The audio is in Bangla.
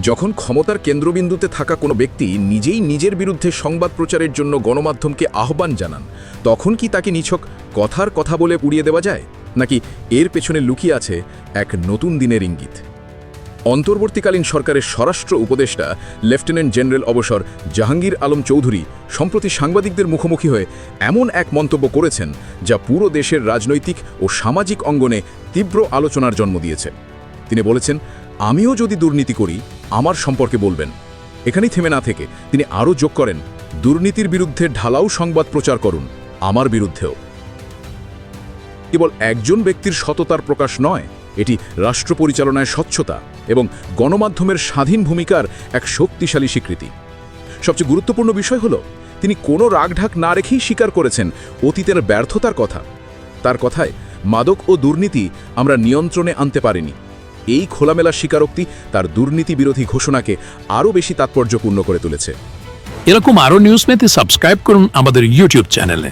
যখন ক্ষমতার কেন্দ্রবিন্দুতে থাকা কোনো ব্যক্তি নিজেই নিজের বিরুদ্ধে সংবাদ প্রচারের জন্য গণমাধ্যমকে আহ্বান জানান, তখন কি তাকে নিছক কথার কথা বলে উড়িয়ে দেওয়া যায়? নাকি এর পেছনে লুকিয়ে আছে এক নতুন দিনের ইঙ্গিত? অন্তর্বর্তীকালীন সরকারের স্বরাষ্ট্র উপদেষ্টা, লেফটেন্যান্ট জেনারেল অবসর জাহাঙ্গীর আলম চৌধুরী, সম্প্রতি সাংবাদিকদের মুখোমুখি হয়ে এমন এক মন্তব্য করেছেন, যা পুরো দেশের রাজনৈতিক ও সামাজিক অঙ্গনে তীব্র আলোচনার জন্ম দিয়েছে। তিনি বলেছেন, আমিও যদি দুর্নীতি করি আমার সম্পর্কে বলবেন। এখানেই থেমে না থেকে তিনি আরও যোগ করেন, দুর্নীতির বিরুদ্ধে ঢালাও সংবাদ প্রচার করুন, আমার বিরুদ্ধেও। কেবল একজন ব্যক্তির সততার প্রকাশ নয়, এটি রাষ্ট্র পরিচালনায় স্বচ্ছতা এবং গণমাধ্যমের স্বাধীন ভূমিকার এক শক্তিশালী স্বীকৃতি। সবচেয়ে গুরুত্বপূর্ণ বিষয় হল, তিনি কোনো রাগঢাক না রেখেই স্বীকার করেছেন অতীতের ব্যর্থতার কথা। তার কথায় মাদক ও দুর্নীতি আমরা নিয়ন্ত্রণে আনতে পারিনি। এই খোলামেলা স্বীকারোক্তি তার দুর্নীতি বিরোধী ঘোষণাকে আরও বেশি তাৎপর্যপূর্ণ করে তুলেছে। এরকম আরও নিউজ পেতে সাবস্ক্রাইব করুন আমাদের ইউটিউব চ্যানেলে।